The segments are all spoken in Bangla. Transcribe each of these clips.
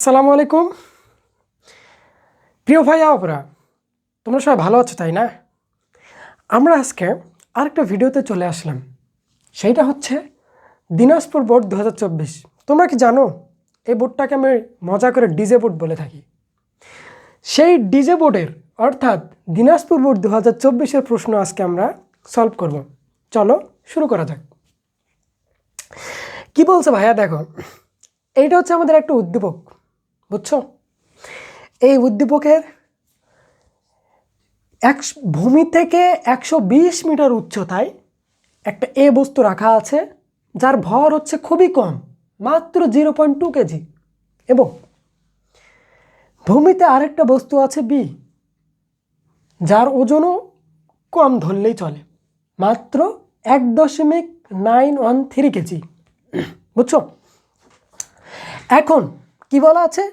আসসালামু আলাইকুম। প্রিয় ভাই আপরা তোমরা সবাই ভালো আছো, তাই না? আমরা আজকে আরেকটা ভিডিওতে চলে আসলাম। সেইটা হচ্ছে দিনাজপুর বোর্ড দু হাজার চব্বিশ। তোমরা কি জানো, এই বোর্ডটাকে আমি মজা করে ডিজে বোর্ড বলে থাকি। সেই ডিজে বোর্ডের, অর্থাৎ দিনাজপুর বোর্ড দু হাজার প্রশ্ন আজকে আমরা সলভ করব। চলো, শুরু করা যাক। কি বলছে ভাইয়া, দেখো, এইটা হচ্ছে আমাদের একটা উদ্দীপক। বুঝছ? এই উদ্দীপকের এক ভূমি থেকে একশো বিশ মিটার উচ্চতায় একটা এ বস্তু রাখা আছে, যার ভর হচ্ছে খুবই কম, মাত্র জিরো পয়েন্ট টু কেজি। এবং ভূমিতে আরেকটা বস্তু আছে বি, যার ওজনও কম ধরলেই চলে, মাত্র এক দশমিক নাইন ওয়ান থ্রি কেজি। বুঝছ? এখন কি বলা আছে?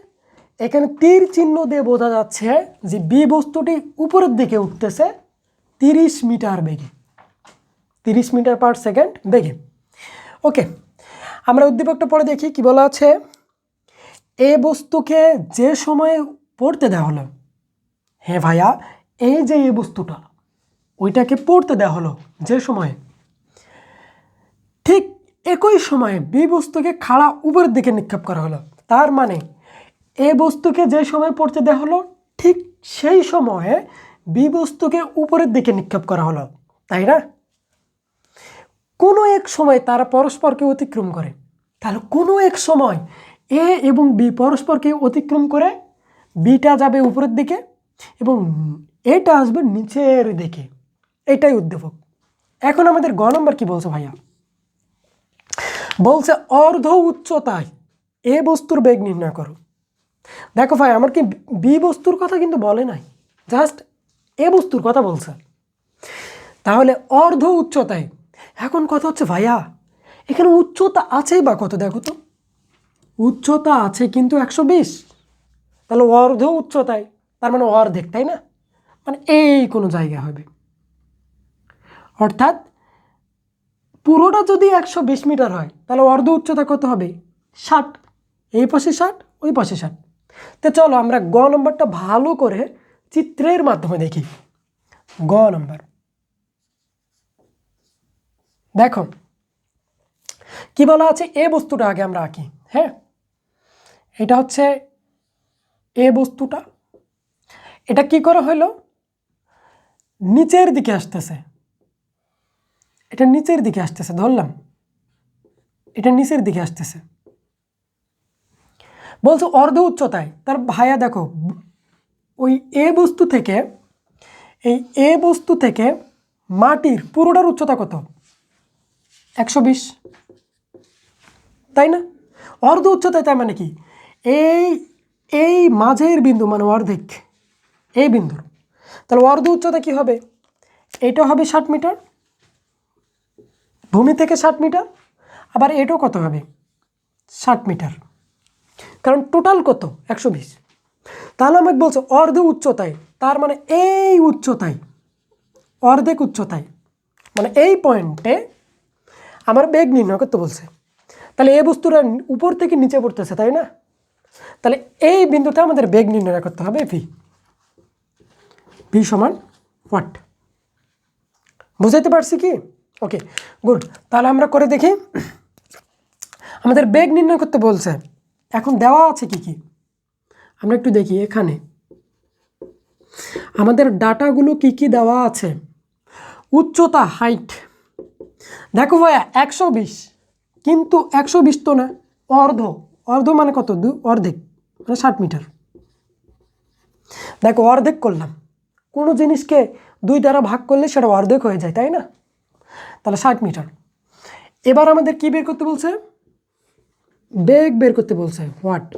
এখানে তীর চিহ্ন দিয়ে বোঝা যাচ্ছে যে বি বস্তুটি উপরের দিকে উঠতেছে তিরিশ মিটার বেগে। তিরিশ মিটার পার সেকেন্ড বেগে। ওকে, আমরা উদ্দীপকটা পরে দেখি কি বলা আছে? এ বস্তুকে যে সময়ে পড়তে দেওয়া হলো হ্যাঁ ভাইয়া, এই যে এই বস্তুটা, ওইটাকে পড়তে দেওয়া হলো যে সময়ে। ঠিক একই সময়ে বি বস্তুকে খাড়া উপরের দিকে নিক্ষেপ করা হলো। তার মানে এ বস্তুকে যে সময় পড়তে দেওয়া হলো, ঠিক সেই সময়ে বি বস্তুকে উপরের দিকে নিক্ষেপ করা হলো, তাই না? কোনো এক সময় তারা পরস্পরকে অতিক্রম করে। তাহলে কোনো এক সময় এ এবং বি পরস্পরকে অতিক্রম করে, বিটা যাবে উপরের দিকে এবং এটা আসবে নিচের দিকে। এটাই উদ্দীপক। এখন আমাদের গ নম্বর কি বলছে ভাইয়া? বলছে অর্ধ উচ্চতায় এ বস্তুর বেগ নির্ণয় করো। দেখো ভাই, আমার কি বি বস্তুর কথা কিন্তু বলে নাই। জাস্ট এ বস্তুর কথা বলছে। তাহলে অর্ধ উচ্চতায়, এখন কথা হচ্ছে ভাইয়া? এখানে উচ্চতা আছেই বা কত দেখো তো? উচ্চতা আছে কিন্তু একশো বিশ। তাহলে অর্ধ উচ্চতায়, তার মানে অর্ধেক, তাই না? মানে এই কোনো জায়গা হবে। অর্থাৎ পুরোটা যদি একশো বিশ মিটার হয়, তাহলে অর্ধ উচ্চতা কত হবে? ষাট। এই পাশে ষাট, ওই পাশে ষাট। তো চলো আমরা গ নম্বরটা ভালো করে চিত্রের মাধ্যমে দেখি। গ নম্বর। দেখো, কি বলা আছে? এ বস্তুটা আগে আমরা আঁকি হ্যাঁ? এটা হচ্ছে এ বস্তুটা। এটা কি করা হলো? নিচের দিকে আসতেছে। এটা নিচের দিকে আসতেছে, ধরলাম। এটা নিচের দিকে আসতেছে। বলছো অর্ধ উচ্চতায়। তার ভাইয়া দেখো, ওই এ বস্তু থেকে, এই এ বস্তু থেকে মাটির পুরোটার উচ্চতা কত? একশো বিশ। তাই না? অর্ধ উচ্চতায় তাই মানে কি? এই এই মাঝের বিন্দু মানে অর্ধেক, এই বিন্দুর। তাহলে অর্ধ উচ্চতা কি হবে? এটা হবে ষাট মিটার, ভূমি থেকে ষাট মিটার, আবার এটাও কত হবে? ষাট মিটার। কারণ টোটাল কত? একশো বিশ। তাহলে আমাকে বলছে অর্ধ উচ্চতায়, তার মানে এই উচ্চতায়, অর্ধেক উচ্চতায় মানে এই পয়েন্টে আমার বেগ নির্ণয় করতে বলছে। তাহলে এই বস্তুটা উপর থেকে নিচে পড়তেছে, তাই না? তাহলে এই বিন্দুতে আমাদের বেগ নির্ণয় করতে হবে ভি ভি সমান ওয়াট? বুঝাইতে পারছি কি? ওকে গুড তাহলে আমরা করে দেখি। আমাদের বেগ নির্ণয় করতে বলছে এখন দেওয়া আছে কি কি? আমরা একটু দেখি এখানে। আমাদের ডাটাগুলো কি কি দেওয়া আছে? উচ্চতা হাইট দেখো ভাইয়া, একশো বিশ। কিন্তু একশো বিশ তো না, অর্ধ। অর্ধ মানে কত? দু, অর্ধেক। মানে ষাট মিটার। দেখো, অর্ধেক করলাম। কোনো জিনিসকে দুই দ্বারা ভাগ করলে সেটা অর্ধেক হয়ে যায়, তাই না? তাহলে ষাট মিটার। এবার আমাদের কি বের করতে বলছে? বেগ বের করতে বলছে হোয়াট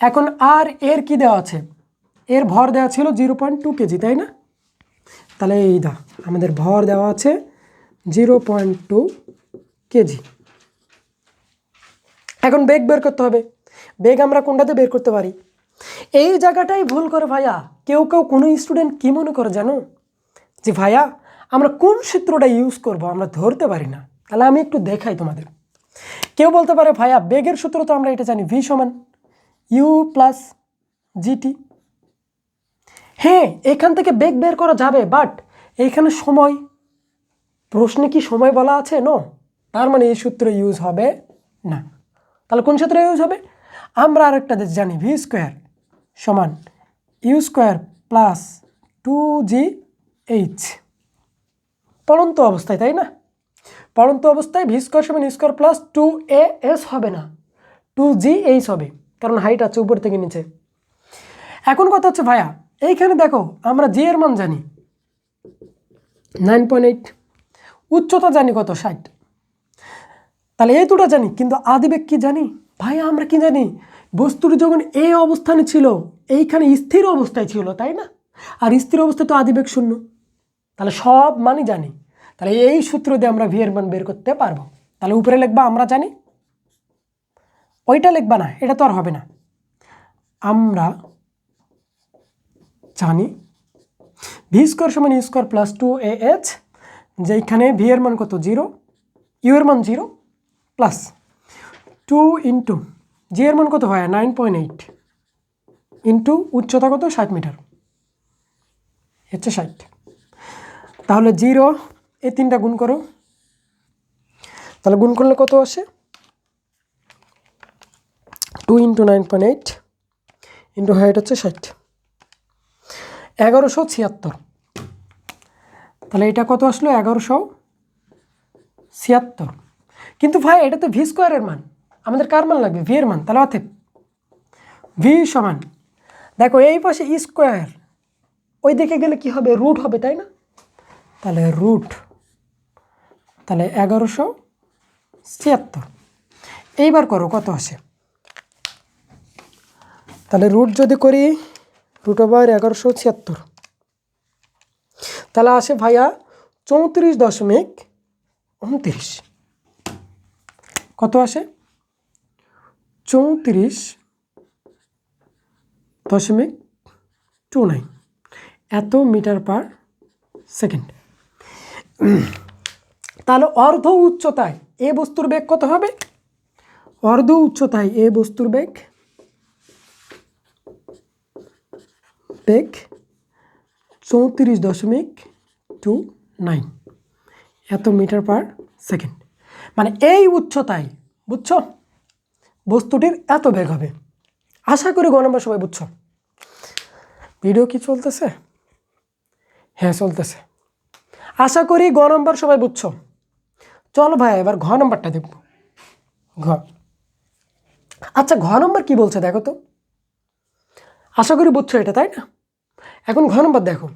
এখন আর এর কি দেওয়া আছে? এর ভর দেওয়া ছিল জিরো পয়েন্ট টু কেজি, তাই না? তাহলে এই দা, আমাদের ভর দেওয়া আছে জিরো পয়েন্ট টু কেজি। এখন বেগ বের করতে হবে। বেগ আমরা কোনটাতে বের করতে পারি? এই জায়গাটাই ভুল করে ভাইয়া। কেউ কেউ কোনো স্টুডেন্ট কী মনে করে জানো? যে ভাইয়া, আমরা কোন সূত্রটা ইউজ করব, আমরা ধরতে পারি না। তাহলে আমি একটু দেখাই তোমাদের। কেউ বলতে পারে, ভাইয়া, বেগের সূত্র তো আমরা এটা জানি ভি সমান ইউ প্লাস জিটি হ্যাঁ এখান থেকে বেগ বের করা যাবে বাট এইখানে সময়, প্রশ্নে কি সময় বলা আছে? নো তার মানে এই সূত্র ইউজ হবে না। তাহলে কোন সূত্র ইউজ হবে? আমরা আরেকটা জানি ভি স্কোয়ার সমান U square plus two G H পড়ন্ত অবস্থায়, তাই না? পড়ন্ত অবস্থায় ভি স্কোয়ার সমান square plus two A S হবে না। টু জি এইচ হবে, কারণ হাইট আছে উপর থেকে নিচে। এখন কথা হচ্ছে, ভাইয়া, এইখানে দেখো, আমরা জি এর মান জানি। নাইন পয়েন্ট এইট উচ্চতা জানি কত? ষাট। তাহলে এই দুটো জানি, কিন্তু আদিবেগ কি জানি? ভাইয়া, আমরা কি জানি? বস্তুটি যখন এই অবস্থানে ছিল, এইখানে স্থির অবস্থায় ছিল, তাই না? আর স্থির অবস্থায় তো আদিবেগ শূন্য। তাহলে সব মানই জানি। তাহলে এই সূত্র দিয়ে আমরা ভি মান বের করতে পারব। তাহলে উপরে লিখবা, আমরা জানি? ওইটা লিখবা না, এটা তো আর হবে না। আমরা জানি ভি স্কোয়ার সমান U square plus two A H যেখানে ভি এর মান কত? জিরো ইউ এর মান zero plus two into G এর মান কত হয়? নাইন পয়েন্ট এইট ইন্টু উচ্চতা কত? ষাট মিটার। হচ্ছে ষাট। তাহলে জিরো এই তিনটা গুণ করো। তাহলে গুণ করলে কত আসে? Two into nine point eight into height হচ্ছে ষাট। এগারোশো ছিয়াত্তর। তাহলে এটা কত আসলো? এগারোশো ছিয়াত্তর। কিন্তু ভাই এটা তো ভি স্কোয়ারের মান, আমাদের কার মান লাগবে? ভি এর মান। তাহলে অতএব ভি সমান, দেখো এই পাশে স্কোয়ার ওই দিকে গেলে কি হবে? রুট হবে, তাই না? তাহলে রুট তাহলে এগারোশো ছিয়াত্তর। এইবার করো, কত আসে? তাহলে রুট যদি করি রুট ওভার এগারোশো ছিয়াত্তর। তাহলে আসে ভাইয়া চৌত্রিশ দশমিক উনত্রিশ। কত আসে? চৌত্রিশ দশমিক টু নাইন। এত মিটার পার সেকেন্ড। তাহলে অর্ধ উচ্চতায় এ বস্তুর বেগ কত হবে? অর্ধ উচ্চতায় এ বস্তুর বেগ বেগ চৌত্রিশ দশমিক টু নাইন এত মিটার পার সেকেন্ড। মানে এই উচ্চতায়, বুঝছ? বস্তুটির এত বেগ হবে। আশা করি গ নম্বর সবাই বুঝছ। ভিডিও কি চলতেছে? হ্যাঁ চলতেছে। আশা করি গ নম্বর সবাই বুঝছ। চলো ভাই, এবার ঘ নম্বরটা দেখব। ঘ। আচ্ছা ঘ নম্বর কি বলছে দেখো তো? আশা করি বুঝছ এটা, তাই না? এখন ঘ নম্বর দেখো।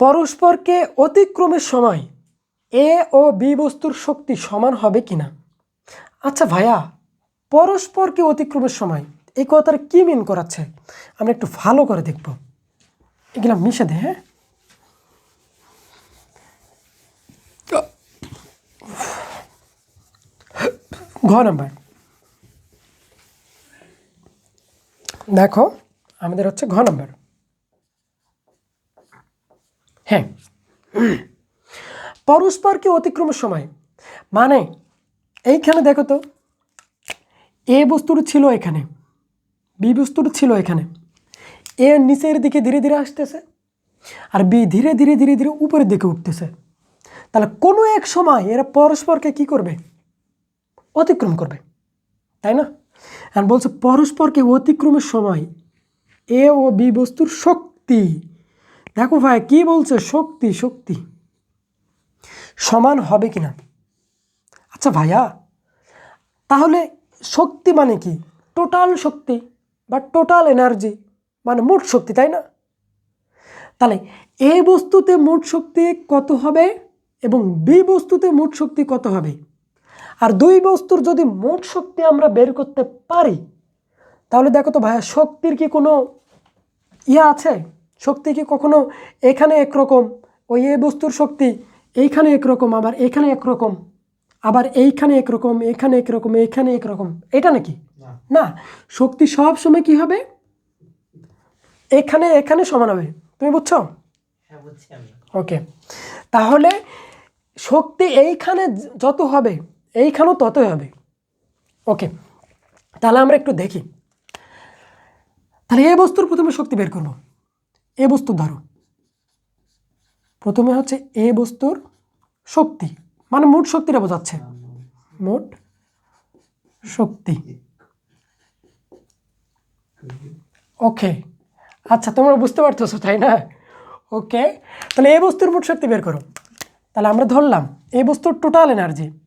পরস্পরকে অতিক্রমের সময় এ ও বি বস্তুর শক্তি সমান হবে কিনা? আচ্ছা ভাইয়া, পরস্পরকে অতিক্রমের সময় এই কথাটা কি মিন করাচ্ছে? আমরা একটু ভালো করে দেখব। এগুলো মিশে দে হ্যাঁ? ঘ নাম্বার দেখো, আমাদের হচ্ছে ঘ নাম্বার হ্যাঁ। পরস্পরকে অতিক্রমের সময় মানে এইখানে দেখো তো, এ বস্তুটা ছিল এখানে, বি বস্তুটা ছিল এখানে। এ নিচের দিকে ধীরে ধীরে আসতেছে, আর বি ধীরে ধীরে ধীরে ধীরে উপরের দিকে উঠতেছে। তাহলে কোনো এক সময় এরা পরস্পরকে কি করবে? অতিক্রম করবে, তাই না? আর বলছে, পরস্পরকে অতিক্রমের সময় এ ও বি বস্তুর শক্তি। দেখো ভাই, কি বলছে? শক্তি শক্তি। সমান হবে কি না আচ্ছা ভাইয়া, তাহলে শক্তি মানে কি? টোটাল শক্তি বা টোটাল এনার্জি মানে মোট শক্তি, তাই না? তাহলে এ বস্তুতে মোট শক্তি কত হবে এবং বি বস্তুতে মোট শক্তি কত হবে? আর দুই বস্তুর যদি মোট শক্তি আমরা বের করতে পারি তাহলে দেখো তো ভাইয়া শক্তির কি কোনো ইয়ে আছে? শক্তি কি কখনো এখানে একরকম ওই এ বস্তুর শক্তি এইখানে একরকম আবার এখানে একরকম আবার এইখানে একরকম এখানে একরকম এখানে একরকম এটা নাকি? না। শক্তি সব সময় কি হবে? এখানে এখানে সমান হবে তুমি বুঝছ? হ্যাঁ ওকে তাহলে শক্তি এইখানে যত হবে এইখানেও ততই হবে। ওকে তাহলে আমরা একটু দেখি। তাহলে এ বস্তুর প্রথমে শক্তি বের করব। এ বস্তুর ধরো। প্রথমে হচ্ছে এ বস্তুর শক্তি। মানে মোট শক্তিটা বোঝাচ্ছে। মোট শক্তি। ওকে আচ্ছা তোমরা বুঝতে পারতেছো, তাই না? ওকে তাহলে এই বস্তুর মোট শক্তি বের করো। তাহলে আমরা ধরলাম, এই বস্তুর টোটাল এনার্জি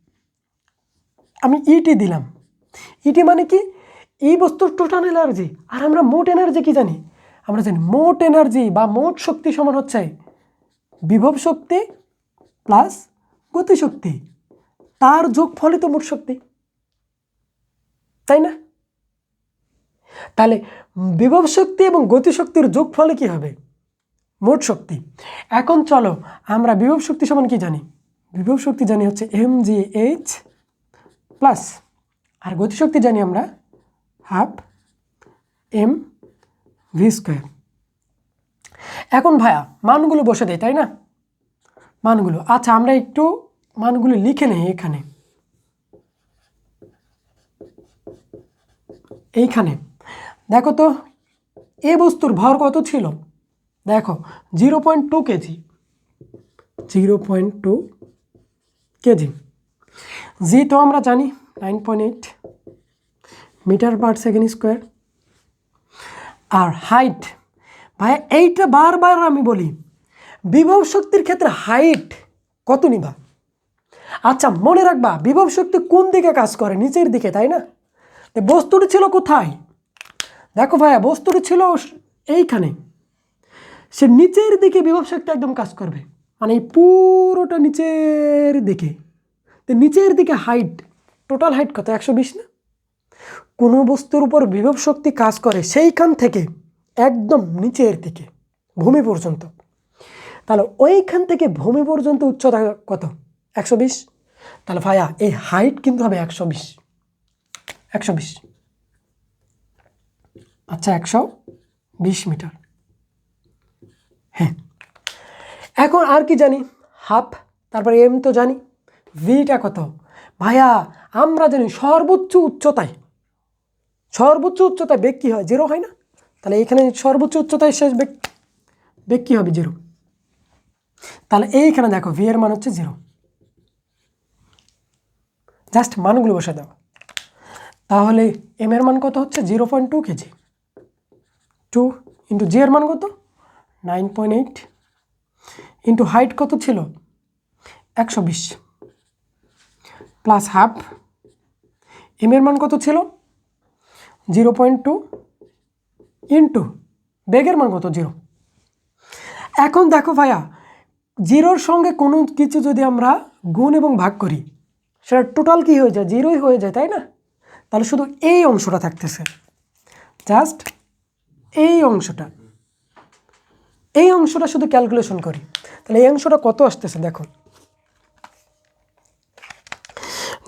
আমি ইটি দিলাম। ইটি মানে কি? এই বস্তুর টোটাল এনার্জি আর আমরা মোট এনার্জি কি জানি? আমরা জানি মোট এনার্জি বা মোট শক্তি সমান হচ্ছে বিভব শক্তি প্লাস গতিশক্তি। তার যোগফলই তো মোট শক্তি। তাই না? তাহলে বিভব শক্তি এবং গতিশক্তির যোগ ফলে কি হবে? মোট শক্তি। এখন চলো আমরা বিভব শক্তি সমান কি জানি? বিভব শক্তি জানি হচ্ছে এম জি এইচ প্লাস আর গতিশক্তি জানি আমরা হাফ এম ভি স্কোয়ার এখন ভাইয়া, মানগুলো বসে দেয় তাই না? মানগুলো। আচ্ছা আমরা একটু মানগুলো লিখে নেই এখানে। এইখানে। দেখো তো, এ বস্তুর ভর কত ছিল? দেখো, zero point two KG. Zero point two KG. G, তো আমরা জানি nine point eight metre per second square আর হাইট ভাই, এইটা বারবার আমি বলি, বিভব শক্তির ক্ষেত্রে হাইট কত নিবা? আচ্ছা মনে রাখবা, বিভব শক্তি কোন দিকে কাজ করে? নিচের দিকে, তাই না? বস্তুটি ছিল কোথায়? দেখো ভাইয়া, বস্তুটি ছিল এইখানে। সে নিচের দিকে বিভব শক্তি একদম কাজ করবে। মানে পুরোটা নিচের দিকে। তো নিচের দিকে হাইট টোটাল হাইট কত? একশো বিশ না? কোনো বস্তুর উপর বিভব শক্তি কাজ করে সেইখান থেকে, একদম নিচের দিকে, ভূমি পর্যন্ত। তাহলে ওইখান থেকে ভূমি পর্যন্ত উচ্চতা কত? একশো বিশ। তাহলে ভাইয়া, এই হাইট কিন্তু হবে একশো বিশ। একশো বিশ। আচ্ছা একশো বিশ মিটার। হ্যাঁ। এখন আর কি জানি? হাফ তারপরে এম তো জানি। ভিটা কত ভাইয়া, আমরা জানি সর্বোচ্চ উচ্চতায় সর্বোচ্চ উচ্চতায় বেগ কী হয়? জিরো হয় না? তাহলে এখানে সর্বোচ্চ উচ্চতায় শেষ বেগ বেগ কী হবে? জিরো তাহলে এইখানে দেখো ভি এর মান হচ্ছে জিরো জাস্ট মানগুলো বসে দাও। তাহলে এম এর মান কত হচ্ছে? Zero point two KG two into G এর মান কত? Nine point eight into height কত ছিল? একশো বিশ। প্লাস হাফ এম এর মান কত ছিল? জিরো পয়েন্ট টু ইন্টু বেগের মান কত? জিরো এখন দেখো ভাইয়া জিরোর সঙ্গে কোনো কিছু যদি আমরা গুণ এবং ভাগ করি, সেটা টোটাল কী হয়ে যায়? জিরোই হয়ে যায়, তাই না? তাহলে শুধু এই অংশটা থাকতেছে। জাস্ট এই অংশটা। এই অংশটা শুধু ক্যালকুলেশন করি। তাহলে এই অংশটা কত আসতেছে? দেখো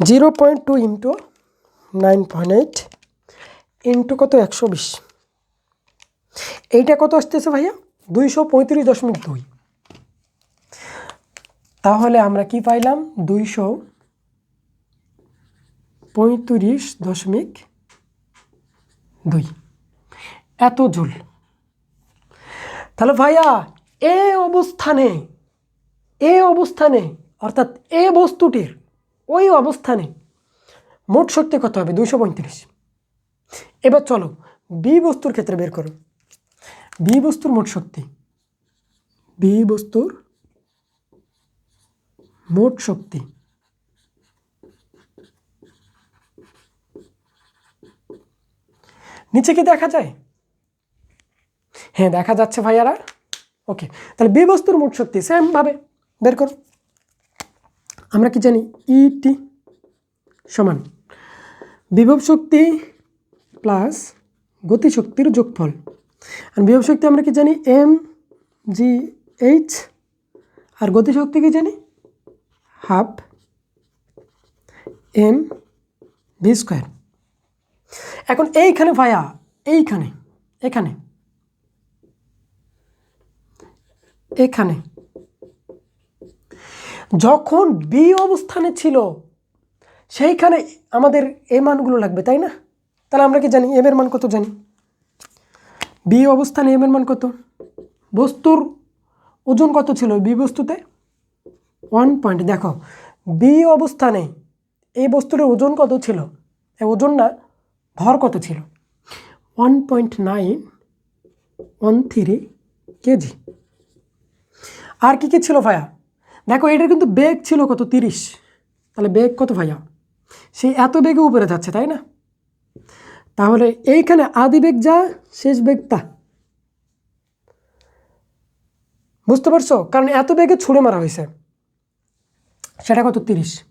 zero point two into nine point eight into কত? একশো বিশ। এইটা কত আসতেছে ভাইয়া? দুইশো পঁয়ত্রিশ দশমিক দুই। তাহলে আমরা কি পাইলাম? দুইশো পঁয়ত্রিশ দশমিক দুই। এত জুল। তাহলে ভাইয়া, এ অবস্থানে এ অবস্থানে, অর্থাৎ এ বস্তুটির ওই অবস্থানে মোট শক্তি কত হবে, দুইশো পঁয়ত্রিশ। এবার চলো, বি বস্তুর ক্ষেত্রে বের করো। বি বস্তুর মোট শক্তি। বি বস্তুর মোট শক্তি। নিচে কি দেখা যায়? হ্যাঁ দেখা যাচ্ছে ভাইয়ারা। ওকে, তাহলে বি বস্তুর মোট শক্তি সেমভাবে বের করো। আমরা কি জানি? ইটি সমান। বিভব শক্তি প্লাস গতিশক্তির যোগফল। আর বিভব শক্তি আমরা কি জানি? এম জি এইচ আর গতিশক্তি কি জানি? হাফ এম ভি স্কোয়ার এখন এইখানে ভায়া এইখানে, এখানে। এখানে। যখন বি অবস্থানে ছিল, সেইখানে আমাদের এ মানগুলো লাগবে, তাই না? তাহলে আমরা কি জানি? এম এর মান কত জানি? বি অবস্থানে এম এর মান কত? বস্তুর ওজন কত ছিল? বি বস্তুতে? ওয়ান পয়েন্ট দেখো বি অবস্থানে এই বস্তুর ওজন কত ছিল? এই ওজন না ভর কত ছিল? One point nine one three KG. আর কি কি ছিল ভাইয়া দেখো, এটার কিন্তু বেগ ছিল কত? তিরিশ। তাহলে বেগ কত ভাইয়া? সে এত বেগে উপরে যাচ্ছে, তাই না? তাহলে এইখানে আদি বেগ যা, শেষ বেগ তা। বুঝতে পারছ? কারণ এত বেগে ছুঁড়ে মারা হয়েছে। সেটা কত? তিরিশ।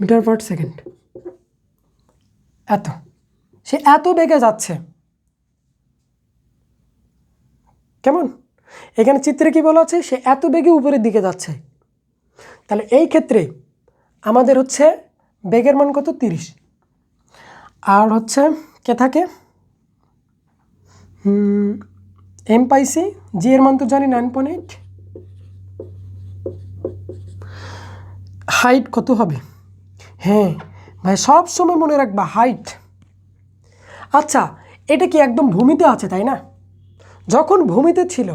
Metre per second. এত। সে এত বেগে যাচ্ছে। কেমন? এখানে চিত্রে কি বলা আছে? সে এত বেগে উপরের দিকে যাচ্ছে। তাহলে এই ক্ষেত্রে আমাদের হচ্ছে বেগের মান কত? তিরিশ। আর হচ্ছে কে থাকে? এম পাইসি জি এর মান তো জানি নাইন পয়েন্ট এইট হাইট কত হবে? হ্যাঁ ভাই, সব সময় মনে রাখবা হাইট আচ্ছা এটা কি একদম ভূমিতে আছে, তাই না? যখন ভূমিতে ছিল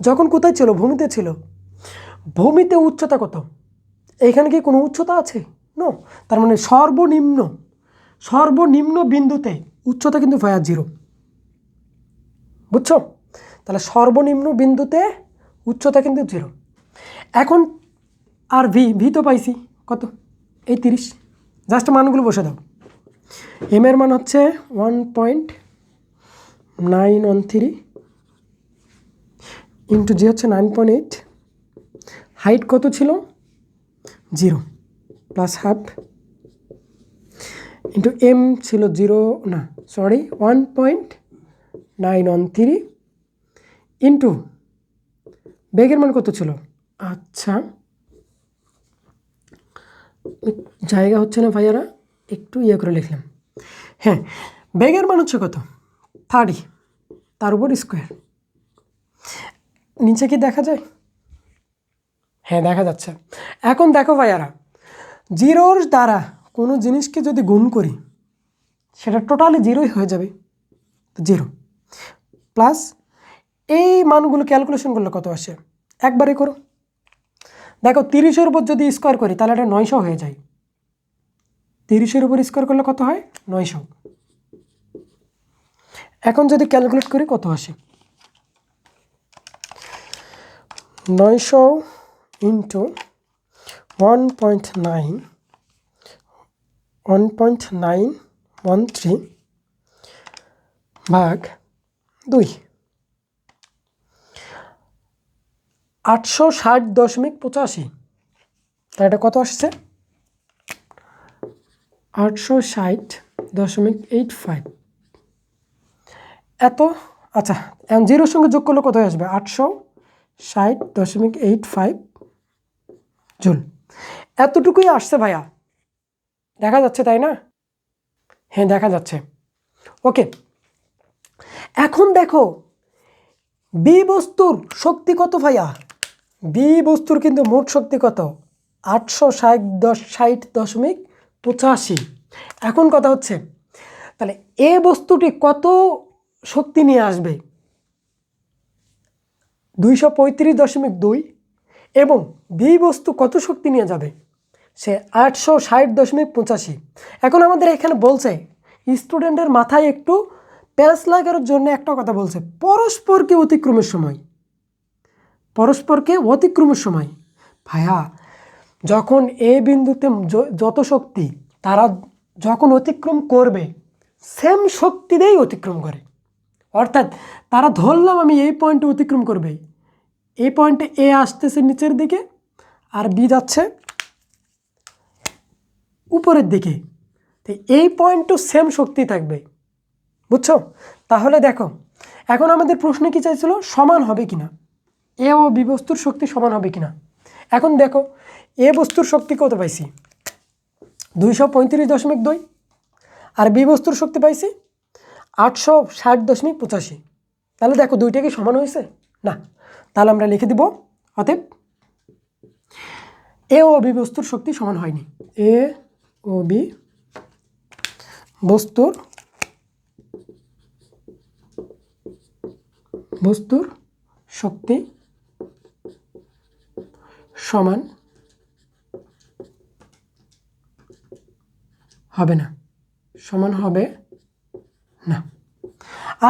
যখন কোথায় ছিল, ভূমিতে ছিল। ভূমিতে উচ্চতা কত? এইখানে কি কোনো উচ্চতা আছে? নো তার মানে সর্বনিম্ন সর্বনিম্ন বিন্দুতে উচ্চতা কিন্তু ভাইয়া জিরো বুঝছ? তাহলে সর্বনিম্ন বিন্দুতে উচ্চতা কিন্তু জিরো এখন আর ভি ভি তো পাইছি, কত? এই তিরিশ। জাস্ট মানগুলো বসে দাও। এম এর মান হচ্ছে one point nine one three into G হচ্ছে নাইন পয়েন্ট এইট হাইট কত ছিল? Zero plus half into M ছিল জিরো না sorry one point nine one three into বেগের মান কত ছিল? আচ্ছা জায়গা হচ্ছে না ভাইয়ারা একটু ইয়ে করে লিখলাম। হ্যাঁ বেগের মান হচ্ছে কত? থার্টি তার উপর স্কোয়ার নিচে কি দেখা যায়? হ্যাঁ দেখা যাচ্ছে। এখন দেখো ভাইয়ারা, জিরোর দ্বারা কোনো জিনিসকে যদি গুণ করি, সেটা টোটালি জিরোই হয়ে যাবে। জিরো। প্লাস এই মানগুলো ক্যালকুলেশন করলে কত আসে? একবারে করো। দেখো, তিরিশের উপর যদি স্কোয়ার করি, তাহলে এটা নয়শো হয়ে যায়। তিরিশের উপর স্কোয়ার করলে কত হয়? নয়শো। এখন যদি ক্যালকুলেট করি, কত আসে? নয়শো into one point nine one point nine one three ভাগ দুই। আটশো ষাট দশমিক পঁচাশি। তা এটা কত আসছে? আটশো ষাট দশমিক এইট ফাইভ। এত? আচ্ছা জিরোর সঙ্গে যোগ করলে কত আসবে? আটশো ষাট দশমিক এইট ফাইভ জুল। এতটুকুই আসছে ভাইয়া। দেখা যাচ্ছে, তাই না? হ্যাঁ দেখা যাচ্ছে। ওকে। এখন দেখো, বি বস্তুর শক্তি কত ভাইয়া? বি বস্তুর কিন্তু মোট শক্তি কত? আটশো ষাট দশ ষাট দশমিক পঁচাশি। এখন কথা হচ্ছে, তাহলে এ বস্তুটি কত শক্তি নিয়ে আসবে? দুইশো পঁয়ত্রিশ দশমিক দুই এবং বি বস্তু কত শক্তি নিয়ে যাবে? সে আটশো ষাট দশমিক পঁচাশি। এখন আমাদের এখানে বলছে স্টুডেন্টের মাথায় একটু প্যাঁচ লাগার জন্য একটা কথা বলছে, পরস্পরকে অতিক্রমের সময়। পরস্পরকে অতিক্রমের সময়। ভাইয়া, যখন এ বিন্দুতে যত শক্তি, তারা যখন অতিক্রম করবে সেম শক্তি দিয়েই অতিক্রম করে। অর্থাৎ তারা ধরলাম আমি এই পয়েন্টে অতিক্রম করবে। এই পয়েন্টে এ আসতেছে নিচের দিকে আর বি যাচ্ছে উপরের দিকে। তো এই পয়েন্টও সেম শক্তি থাকবে। বুঝছ? তাহলে দেখো, এখন আমাদের প্রশ্ন কি চাইছিল? সমান হবে কিনা? এ ও বি বস্তুর শক্তি সমান হবে কিনা? এখন দেখো এ বস্তুর শক্তি কত পাইছি? দুইশো পঁয়ত্রিশ দশমিক দুই। আর বি বস্তুর শক্তি পাইছি আটশো ষাট দশমিক পঁচাশি। তাহলে দেখো, দুইটা কি সমান হয়েছে? না। তাহলে আমরা লিখে দিব, অতএব এ ও বি বস্তুর শক্তি সমান হয়নি। এ ও বি বস্তুর বস্তুর শক্তি সমান হবে না, সমান হবে না।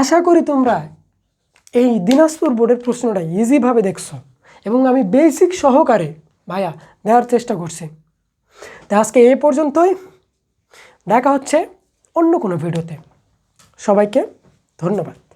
আশা করি তোমরা এই দিনাজপুর বোর্ডের প্রশ্নটা ইজিভাবে দেখছ। এবং আমি বেসিক সহকারে ভাইয়া দেওয়ার চেষ্টা করছি। তা আজকে এ পর্যন্তই। দেখা হচ্ছে অন্য কোনো ভিডিওতে। সবাইকে ধন্যবাদ।